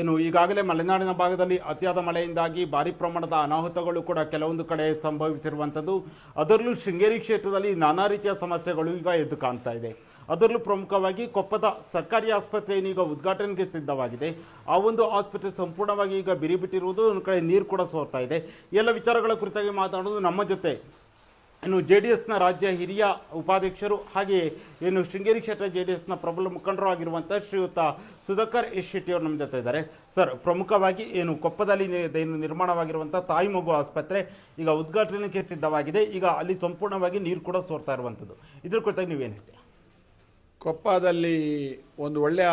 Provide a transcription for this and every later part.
ಏನು, ಈಗಾಗಲೇ ಮಲೆನಾಡಿನ ಭಾಗದಲ್ಲಿ ಅತಿಯಾದ ಮಳೆಯಿಂದಾಗಿ ಭಾರಿ ಪ್ರಮಾಣದ ಅನಾಹುತಗಳು ಕೂಡ ಕೆಲವೊಂದು ಕಡೆ ಸಂಭವಿಸಿರುವಂಥದ್ದು. ಅದರಲ್ಲೂ ಶೃಂಗೇರಿ ಕ್ಷೇತ್ರದಲ್ಲಿ ನಾನಾ ರೀತಿಯ ಸಮಸ್ಯೆಗಳು ಈಗ ಎದ್ದು ಕಾಣ್ತಾ ಇದೆ. ಅದರಲ್ಲೂ ಪ್ರಮುಖವಾಗಿ ಕೊಪ್ಪದ ಸರ್ಕಾರಿ ಆಸ್ಪತ್ರೆ ಏನೀಗ ಉದ್ಘಾಟನೆಗೆ ಸಿದ್ಧವಾಗಿದೆ. ಆ ಒಂದು ಆಸ್ಪತ್ರೆ ಸಂಪೂರ್ಣವಾಗಿ ಈಗ ಬಿರಿಬಿಟ್ಟಿರುವುದು, ಒಂದು ಕಡೆ ನೀರು ಕೂಡ ಸೋರ್ತಾ ಇದೆ. ಎಲ್ಲ ವಿಚಾರಗಳ ಕುರಿತಾಗಿ ಮಾತನಾಡೋದು ನಮ್ಮ ಜೊತೆ ಏನು ಜೆ ಡಿ ಎಸ್ನ ರಾಜ್ಯ ಹಿರಿಯ ಉಪಾಧ್ಯಕ್ಷರು ಹಾಗೆಯೇ ಏನು ಶೃಂಗೇರಿ ಕ್ಷೇತ್ರ ಜೆ ಡಿ ಎಸ್ನ ಪ್ರಬಲ ಮುಖಂಡರು ಆಗಿರುವಂಥ ಶ್ರೀಯುತ ಸುಧಾಕರ್ ಎಸ್ ಶೆಟ್ಟಿಯವರು ನಮ್ಮ ಜೊತೆ ಇದ್ದಾರೆ. ಸರ್, ಪ್ರಮುಖವಾಗಿ ಏನು ಕೊಪ್ಪದಲ್ಲಿ ಏನು ನಿರ್ಮಾಣವಾಗಿರುವಂಥ ತಾಯಿ ಮಗು ಆಸ್ಪತ್ರೆ ಈಗ ಉದ್ಘಾಟನೆಗೆ ಸಿದ್ಧವಾಗಿದೆ. ಈಗ ಅಲ್ಲಿ ಸಂಪೂರ್ಣವಾಗಿ ನೀರು ಕೂಡ ಸೋರ್ತಾ ಇರುವಂಥದ್ದು ಇದ್ರ ಕುರಿತಾಗಿ ನೀವೇನು ಹೇಳ್ತೀರಾ? ಕೊಪ್ಪದಲ್ಲಿ ಒಂದು ಒಳ್ಳೆಯ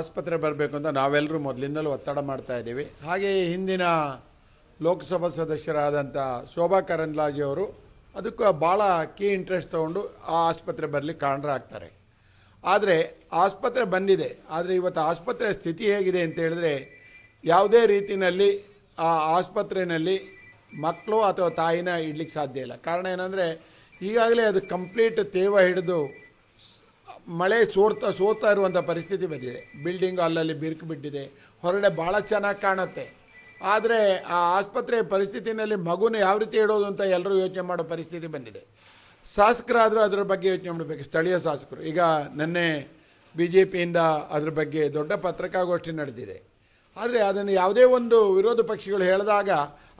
ಆಸ್ಪತ್ರೆ ಬರಬೇಕು ಅಂತ ನಾವೆಲ್ಲರೂ ಮೊದಲಿಂದಲೂ ಒತ್ತಡ ಮಾಡ್ತಾ ಇದ್ದೀವಿ. ಹಾಗೆಯೇ ಹಿಂದಿನ ಲೋಕಸಭಾ ಸದಸ್ಯರಾದಂಥ ಶೋಭಾ ಕರಂದ್ಲಾಜೆ ಅವರು ಅದಕ್ಕೆ ಭಾಳ ಕೀ ಇಂಟ್ರೆಸ್ಟ್ ತೊಗೊಂಡು ಆ ಆಸ್ಪತ್ರೆ ಬರಲಿಕ್ಕೆ ಆಗ್ತಾರೆ ಆದರೆ ಆಸ್ಪತ್ರೆ ಬಂದಿದೆ. ಆದರೆ ಇವತ್ತು ಆಸ್ಪತ್ರೆ ಸ್ಥಿತಿ ಹೇಗಿದೆ ಅಂತ ಹೇಳಿದ್ರೆ ಯಾವುದೇ ರೀತಿಯಲ್ಲಿ ಆ ಆಸ್ಪತ್ರೆಯಲ್ಲಿ ಮಕ್ಕಳು ಅಥವಾ ತಾಯಿನ ಇಡ್ಲಿಕ್ಕೆ ಸಾಧ್ಯ ಇಲ್ಲ. ಕಾರಣ ಏನಂದರೆ ಈಗಾಗಲೇ ಅದು ಕಂಪ್ಲೀಟ್ ತೇವ ಹಿಡಿದು ಮಳೆ ಸೋರ್ತಾ ಸೋರ್ತಾ ಇರುವಂಥ ಪರಿಸ್ಥಿತಿ ಬಂದಿದೆ. ಬಿಲ್ಡಿಂಗ್ ಅಲ್ಲಲ್ಲಿ ಬಿರುಕು ಬಿಟ್ಟಿದೆ. ಹೊರಗಡೆ ಭಾಳ ಚೆನ್ನಾಗಿ ಕಾಣುತ್ತೆ. ಆದರೆ ಆ ಆಸ್ಪತ್ರೆ ಪರಿಸ್ಥಿತಿನಲ್ಲಿ ಮಗುನ ಯಾವ ರೀತಿ ಇಡೋದು ಅಂತ ಎಲ್ಲರೂ ಯೋಚನೆ ಮಾಡೋ ಪರಿಸ್ಥಿತಿ ಬಂದಿದೆ. ಶಾಸಕರಾದರೂ ಅದರ ಬಗ್ಗೆ ಯೋಚನೆ ಮಾಡಬೇಕು. ಸ್ಥಳೀಯ ಶಾಸಕರು. ಈಗ ನಿನ್ನೆ ಬಿ ಜೆ ಪಿಯಿಂದ ಅದ್ರ ಬಗ್ಗೆ ದೊಡ್ಡ ಪತ್ರಿಕಾಗೋಷ್ಠಿ ನಡೆದಿದೆ. ಆದರೆ ಅದನ್ನು ಯಾವುದೇ ಒಂದು ವಿರೋಧ ಪಕ್ಷಗಳು ಹೇಳಿದಾಗ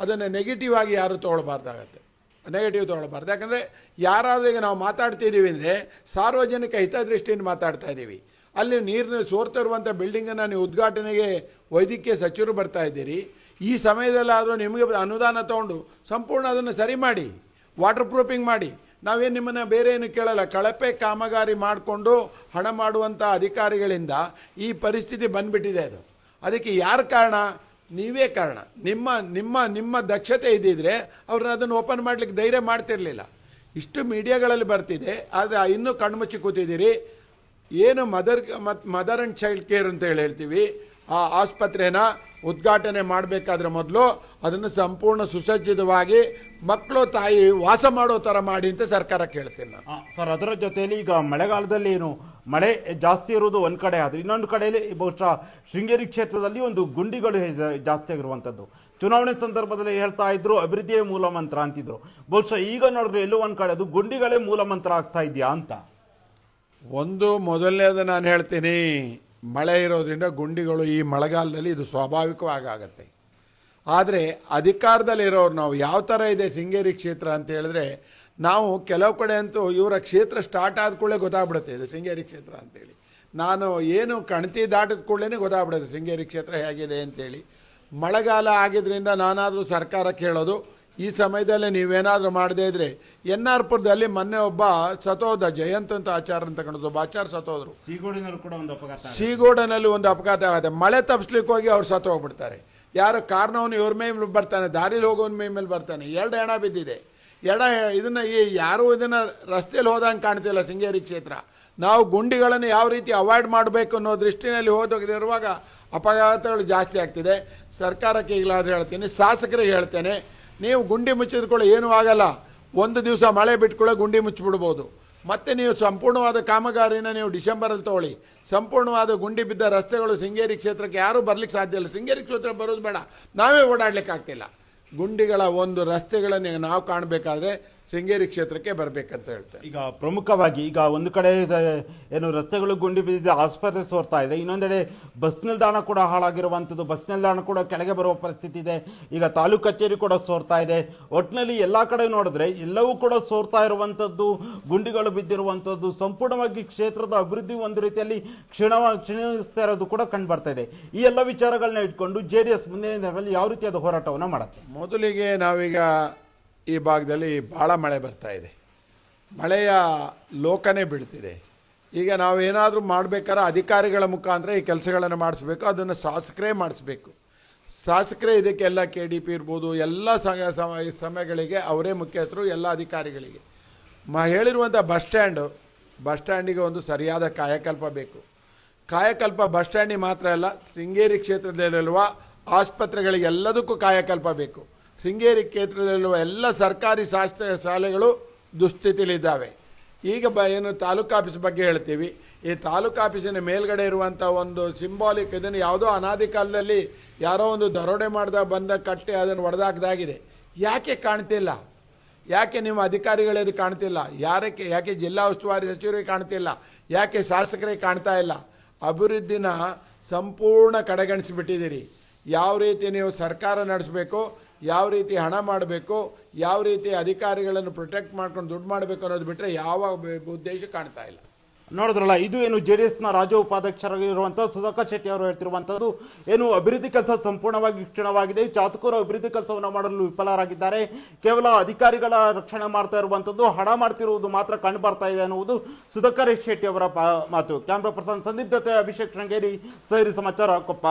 ಅದನ್ನು ನೆಗೆಟಿವ್ ಆಗಿ ಯಾರು ತೊಗೊಳ್ಬಾರ್ದಾಗತ್ತೆ ನೆಗೆಟಿವ್ ತೊಗೊಳ್ಬಾರ್ದು. ಯಾಕಂದರೆ ಯಾರಾದರೂ ಈಗ ನಾವು ಮಾತಾಡ್ತಿದ್ದೀವಿ ಅಂದರೆ ಸಾರ್ವಜನಿಕ ಹಿತದೃಷ್ಟಿಯಿಂದ ಮಾತಾಡ್ತಾ ಇದ್ದೀವಿ. ಅಲ್ಲಿ ನೀರಿನ ಸೋರ್ತಿರುವಂಥ ಬಿಲ್ಡಿಂಗನ್ನು ನೀವು ಉದ್ಘಾಟನೆಗೆ ವೈದ್ಯಕೀಯ ಸಚಿವರು ಬರ್ತಾ ಇದ್ದೀರಿ. ಈ ಸಮಯದಲ್ಲಾದರೂ ನಿಮಗೆ ಅನುದಾನ ತಗೊಂಡು ಸಂಪೂರ್ಣ ಅದನ್ನು ಸರಿ ಮಾಡಿ ವಾಟರ್ ಪ್ರೂಫಿಂಗ್ ಮಾಡಿ. ನಾವೇನು ನಿಮ್ಮನ್ನು ಬೇರೆ ಏನು ಕೇಳಲ್ಲ, ಕಳಪೆ ಕಾಮಗಾರಿ ಮಾಡಿಕೊಂಡು ಹಣ ಮಾಡುವಂಥ ಅಧಿಕಾರಿಗಳಿಂದ ಈ ಪರಿಸ್ಥಿತಿ ಬಂದ್ಬಿಟ್ಟಿದೆ ಅದು. ಅದಕ್ಕೆ ಯಾರು ಕಾರಣ? ನೀವೇ ಕಾರಣ. ನಿಮ್ಮ ನಿಮ್ಮ ನಿಮ್ಮ ದಕ್ಷತೆ ಇದ್ದಿದ್ರೆ ಅವ್ರನ್ನ ಅದನ್ನು ಓಪನ್ ಮಾಡ್ಲಿಕ್ಕೆ ಧೈರ್ಯ ಮಾಡ್ತಿರಲಿಲ್ಲ. ಇಷ್ಟು ಮೀಡಿಯಾಗಳಲ್ಲಿ ಬರ್ತಿದೆ, ಆದರೆ ಇನ್ನೂ ಕಣ್ಮುಚ್ಚಿ ಕೂತಿದ್ದೀರಿ. ಏನು ಮದರ್ ಮತ್ತು ಮದರ್ ಆ್ಯಂಡ್ ಚೈಲ್ಡ್ ಕೇರ್ ಅಂತ ಹೇಳಿ ಹೇಳ್ತೀವಿ. ಆ ಆಸ್ಪತ್ರೆನ ಉದ್ಘಾಟನೆ ಮಾಡಬೇಕಾದ್ರೆ ಮೊದಲು ಅದನ್ನು ಸಂಪೂರ್ಣ ಸುಸಜ್ಜಿತವಾಗಿ ಮಕ್ಕಳು ತಾಯಿ ವಾಸ ಮಾಡೋ ಥರ ಮಾಡಿ ಅಂತ ಸರ್ಕಾರ ಕೇಳ್ತೀನಿ ಸರ್ ಅದರ ಜೊತೆಯಲ್ಲಿ ಈಗ ಮಳೆಗಾಲದಲ್ಲಿ ಏನು ಮಳೆ ಜಾಸ್ತಿ ಇರುವುದು ಒಂದು ಕಡೆ ಆದರೆ ಇನ್ನೊಂದು ಕಡೆಯಲ್ಲಿ ಬಹುಶಃ ಶೃಂಗೇರಿ ಕ್ಷೇತ್ರದಲ್ಲಿ ಒಂದು ಗುಂಡಿಗಳು ಜಾಸ್ತಿ ಆಗಿರುವಂಥದ್ದು ಚುನಾವಣೆ ಸಂದರ್ಭದಲ್ಲಿ ಹೇಳ್ತಾ ಇದ್ರು ಅಭಿವೃದ್ಧಿಯೇ ಮೂಲ ಮಂತ್ರ ಅಂತಿದ್ರು. ಬಹುಶಃ ಈಗ ನೋಡಿದ್ರೆ ಎಲ್ಲೂ ಒಂದು ಕಡೆ ಅದು ಗುಂಡಿಗಳೇ ಮೂಲ ಮಂತ್ರ ಆಗ್ತಾ ಇದೆಯಾ ಅಂತ? ಒಂದು ಮೊದಲನೇದು ನಾನು ಹೇಳ್ತೀನಿ ಮಳೆ ಇರೋದ್ರಿಂದ ಗುಂಡಿಗಳು ಈ ಮಳೆಗಾಲದಲ್ಲಿ ಇದು ಸ್ವಾಭಾವಿಕವಾಗಿ ಆಗುತ್ತೆ ಆದರೆ ಅಧಿಕಾರದಲ್ಲಿರೋರು ನಾವು ಯಾವ ಥರ ಇದೆ ಶೃಂಗೇರಿ ಕ್ಷೇತ್ರ ಅಂತ ಹೇಳಿದ್ರೆ ನಾವು ಕೆಲವು ಕಡೆ ಅಂತೂ ಇವರ ಕ್ಷೇತ್ರ ಸ್ಟಾರ್ಟ್ ಆದ ಕೂಡಲೇ ಗೊತ್ತಾಗ್ಬಿಡುತ್ತೆ ಇದು ಶೃಂಗೇರಿ ಕ್ಷೇತ್ರ ಅಂತೇಳಿ ನಾನು ಏನು ಕಣತಿ ದಾಟಿದ ಕೂಡಲೇ ಗೊತ್ತಾಗ್ಬಿಡುತ್ತೆ ಶೃಂಗೇರಿ ಕ್ಷೇತ್ರ ಹೇಗಿದೆ ಅಂತೇಳಿ ಮಳೆಗಾಲ ಆಗಿದ್ದರಿಂದ ನಾನಾದರೂ ಸರ್ಕಾರ ಕೇಳೋದು ಈ ಸಮಯದಲ್ಲಿ ನೀವೇನಾದರೂ ಮಾಡದೇ ಇದ್ರೆ ಎನ್ ಆರ್ ಪುರದಲ್ಲಿ ಮೊನ್ನೆ ಒಬ್ಬ ಸತೋದ ಜಯಂತ್ ಅಂತ ಆಚಾರ ಅಂತ ಕಂಡದ್ದು ಒಬ್ಬ ಆಚಾರ ಸತೋದ್ರು. ಸೀಗೋಡಿನಲ್ಲಿ ಕೂಡ ಒಂದು ಅಪಘಾತ. ಸೀಗೋಡನಲ್ಲಿ ಒಂದು ಅಪಘಾತ ಆಗುತ್ತೆ. ಮಳೆ ತಪ್ಪಿಸ್ಲಿಕ್ಕೆ ಹೋಗಿ ಅವ್ರು ಸತ್ತು ಹೋಗ್ಬಿಡ್ತಾರೆ. ಯಾರು ಕಾರ್ನವನು ಇವ್ರ ಮೇಲೆ ಬರ್ತಾನೆ ದಾರಿಲಿ ಹೋಗೋನ್ ಮೇ ಮೇಲೆ ಬರ್ತಾನೆ. ಎರಡು ಹೆಣ ಬಿದ್ದಿದೆ. ಎಡ ಇದನ್ನ ಈ ಯಾರು ಇದನ್ನ ರಸ್ತೆಯಲ್ಲಿ ಹೋದಂಗೆ ಕಾಣ್ತಿಲ್ಲ ಶೃಂಗೇರಿ ಕ್ಷೇತ್ರ. ನಾವು ಗುಂಡಿಗಳನ್ನು ಯಾವ ರೀತಿ ಅವಾಯ್ಡ್ ಮಾಡಬೇಕು ಅನ್ನೋ ದೃಷ್ಟಿನಲ್ಲಿ ಹೋದೋಗಿರುವಾಗ ಅಪಘಾತಗಳು ಜಾಸ್ತಿ ಆಗ್ತಿದೆ. ಸರ್ಕಾರಕ್ಕೆ ಈಗಲಾದ್ರೂ ಹೇಳ್ತೀನಿ ಶಾಸಕರಿಗೆ ಹೇಳ್ತೇನೆ. ನೀವು ಗುಂಡಿ ಮುಚ್ಚಿದ್ಕೊಳ್ಳಿ, ಏನೂ ಆಗಲ್ಲ. ಒಂದು ದಿವಸ ಮಳೆ ಬಿಟ್ಕೊಳ್ಳೆ, ಗುಂಡಿ ಮುಚ್ಚಿಬಿಡ್ಬೋದು. ಮತ್ತೆ ನೀವು ಸಂಪೂರ್ಣವಾದ ಕಾಮಗಾರಿನ ನೀವು ಡಿಸೆಂಬರಲ್ಲಿ ತಗೊಳ್ಳಿ. ಸಂಪೂರ್ಣವಾದ ಗುಂಡಿ ಬಿದ್ದ ರಸ್ತೆಗಳು ಶೃಂಗೇರಿ ಕ್ಷೇತ್ರಕ್ಕೆ ಯಾರೂ ಬರ್ಲಿಕ್ಕೆ ಸಾಧ್ಯ ಇಲ್ಲ. ಶೃಂಗೇರಿ ಕ್ಷೇತ್ರ ಬರೋದು ಬೇಡ. ನಾವೇ ಓಡಾಡ್ಲಿಕ್ಕೆ ಆಗ್ತಿಲ್ಲ ಗುಂಡಿಗಳ ಒಂದು ರಸ್ತೆಗಳನ್ನು ನಾವು ಕಾಣಬೇಕಾದ್ರೆ ಶೃಂಗೇರಿ ಕ್ಷೇತ್ರಕ್ಕೆ ಬರಬೇಕಂತ ಹೇಳ್ತಾರೆ. ಈಗ ಪ್ರಮುಖವಾಗಿ ಈಗ ಒಂದು ಕಡೆ ಏನು ರಸ್ತೆಗಳು ಗುಂಡಿ ಬಿದ್ದಿದೆ ಆಸ್ಪತ್ರೆ ಸೋರ್ತಾ ಇದೆ. ಇನ್ನೊಂದೆಡೆ ಬಸ್ ನಿಲ್ದಾಣ ಕೂಡ ಹಾಳಾಗಿರುವಂಥದ್ದು. ಬಸ್ ನಿಲ್ದಾಣ ಕೂಡ ಕೆಳಗೆ ಬರುವ ಪರಿಸ್ಥಿತಿ ಇದೆ. ಈಗ ತಾಲೂಕು ಕಚೇರಿ ಕೂಡ ಸೋರ್ತಾ ಇದೆ. ಒಟ್ಟಿನಲ್ಲಿ ಎಲ್ಲ ಕಡೆ ನೋಡಿದ್ರೆ ಎಲ್ಲವೂ ಕೂಡ ಸೋರ್ತಾ ಇರುವಂಥದ್ದು ಗುಂಡಿಗಳು ಬಿದ್ದಿರುವಂಥದ್ದು ಸಂಪೂರ್ಣವಾಗಿ ಕ್ಷೇತ್ರದ ಅಭಿವೃದ್ಧಿ ಒಂದು ರೀತಿಯಲ್ಲಿ ಕ್ಷೀಣ ಕ್ಷೀಣಿಸ್ತಾ ಇರೋದು ಕೂಡ ಕಂಡು ಬರ್ತಾ ಇದೆ. ಈ ಎಲ್ಲ ವಿಚಾರಗಳನ್ನ ಇಟ್ಕೊಂಡು ಜೆ ಡಿ ಎಸ್ ಮುಂದಿನ ದಿನಗಳಲ್ಲಿ ಯಾವ ರೀತಿಯಾದ ಹೋರಾಟವನ್ನು ಮಾಡುತ್ತೆ? ಮೊದಲಿಗೆ ನಾವೀಗ ಈ ಭಾಗದಲ್ಲಿ ಭಾಳ ಮಳೆ ಬರ್ತಾ ಇದೆ. ಮಳೆಯ ಲೋಕನೇ ಬೀಳ್ತಿದೆ. ಈಗ ನಾವು ಏನಾದರೂ ಮಾಡಬೇಕಾದ್ರೆ ಅಧಿಕಾರಿಗಳ ಮುಖಾಂತರ ಈ ಕೆಲಸಗಳನ್ನು ಮಾಡಿಸ್ಬೇಕು, ಅದನ್ನು ಶಾಸಕರೇ ಮಾಡಿಸ್ಬೇಕು. ಶಾಸಕರೇ ಇದಕ್ಕೆಲ್ಲ ಕೆ ಡಿ ಪಿ ಇರ್ಬೋದು, ಎಲ್ಲ ಸಮಯಗಳಿಗೆ ಅವರೇ ಮುಖ್ಯಸ್ಥರು, ಎಲ್ಲ ಅಧಿಕಾರಿಗಳಿಗೆ. ಮ ಹೇಳಿರುವಂಥ ಬಸ್ ಸ್ಟ್ಯಾಂಡು, ಬಸ್ ಸ್ಟ್ಯಾಂಡಿಗೆ ಒಂದು ಸರಿಯಾದ ಕಾಯಕಲ್ಪ ಬೇಕು. ಕಾಯಕಲ್ಪ ಬಸ್ ಸ್ಟ್ಯಾಂಡಿಗೆ ಮಾತ್ರ ಅಲ್ಲ, ಶೃಂಗೇರಿ ಕ್ಷೇತ್ರದಲ್ಲಿರುವ ಆಸ್ಪತ್ರೆಗಳಿಗೆ ಎಲ್ಲದಕ್ಕೂ ಕಾಯಕಲ್ಪ ಬೇಕು. ಶೃಂಗೇರಿ ಕ್ಷೇತ್ರದಲ್ಲಿರುವ ಎಲ್ಲ ಸರ್ಕಾರಿ ಶಾಸ್ತ್ರ ಶಾಲೆಗಳು ದುಸ್ಥಿತಿಯಲ್ಲಿದ್ದಾವೆ. ಈಗ ಬ ಏನು ತಾಲೂಕು ಆಫೀಸ್ ಬಗ್ಗೆ ಹೇಳ್ತೀವಿ. ಈ ತಾಲೂಕು ಆಫೀಸಿನ ಮೇಲ್ಗಡೆ ಇರುವಂಥ ಒಂದು ಸಿಂಬಾಲಿಕ್ ಇದನ್ನು ಯಾವುದೋ ಅನಾದಿ ಕಾಲದಲ್ಲಿ ಯಾರೋ ಒಂದು ದರೋಡೆ ಮಾಡ್ದ ಬಂದ ಕಟ್ಟಿ ಅದನ್ನು ಒಡೆದಾಕ್ದಾಗಿದೆ. ಯಾಕೆ ಕಾಣ್ತಿಲ್ಲ? ಯಾಕೆ ನಿಮ್ಮ ಅಧಿಕಾರಿಗಳೇ ಅದು ಕಾಣ್ತಿಲ್ಲ? ಯಾರಕ್ಕೆ, ಯಾಕೆ ಜಿಲ್ಲಾ ಉಸ್ತುವಾರಿ ಸಚಿವರಿಗೆ ಕಾಣ್ತಿಲ್ಲ? ಯಾಕೆ ಶಾಸಕರಿಗೆ ಕಾಣ್ತಾ ಇಲ್ಲ? ಅಭಿವೃದ್ಧಿನ ಸಂಪೂರ್ಣ ಕಡೆಗಣಿಸಿಬಿಟ್ಟಿದ್ದೀರಿ. ಯಾವ ರೀತಿ ನೀವು ಸರ್ಕಾರ ನಡೆಸಬೇಕು ಯಾವ ರೀತಿ ಹಣ ಮಾಡಬೇಕು, ಯಾವ ರೀತಿ ಅಧಿಕಾರಿಗಳನ್ನು ಪ್ರೊಟೆಕ್ಟ್ ಮಾಡ್ಕೊಂಡು ದುಡ್ಡು ಮಾಡಬೇಕು ಅನ್ನೋದು ಬಿಟ್ಟರೆ ಯಾವ ಉದ್ದೇಶ ಕಾಣ್ತಾ ಇಲ್ಲ. ನೋಡಿದ್ರಲ್ಲ, ಇದು ಏನು ಜೆ ಡಿ ಎಸ್ನ ರಾಜ್ಯ ಉಪಾಧ್ಯಕ್ಷರಾಗಿರುವಂಥ ಸುಧಾಕರ್ ಶೆಟ್ಟಿ ಅವರು ಹೇಳ್ತಿರುವಂಥದ್ದು, ಏನು ಅಭಿವೃದ್ಧಿ ಕೆಲಸ ಸಂಪೂರ್ಣವಾಗಿ ಕ್ಷೀಣವಾಗಿದೆ. ಚಾತಕರು ಅಭಿವೃದ್ಧಿ ಕೆಲಸವನ್ನು ಮಾಡಲು ವಿಫಲರಾಗಿದ್ದಾರೆ. ಕೇವಲ ಅಧಿಕಾರಿಗಳ ರಕ್ಷಣೆ ಮಾಡ್ತಾ ಇರುವಂಥದ್ದು, ಹಣ ಮಾಡ್ತಿರುವುದು ಮಾತ್ರ ಕಂಡು ಬರ್ತಾ ಇದೆ ಅನ್ನುವುದು ಸುಧಾಕರ್ ಶೆಟ್ಟಿ ಅವರ ಮಾತು. ಕ್ಯಾಮ್ರಾ ಪರ್ಸನ್ ಸಂದೀಪ್ ಜೊತೆ ಅಭಿಷೇಕ್ ಶೃಂಗೇರಿ ಸೈರಿ ಸಮಾಚಾರ ಕೊಪ್ಪ.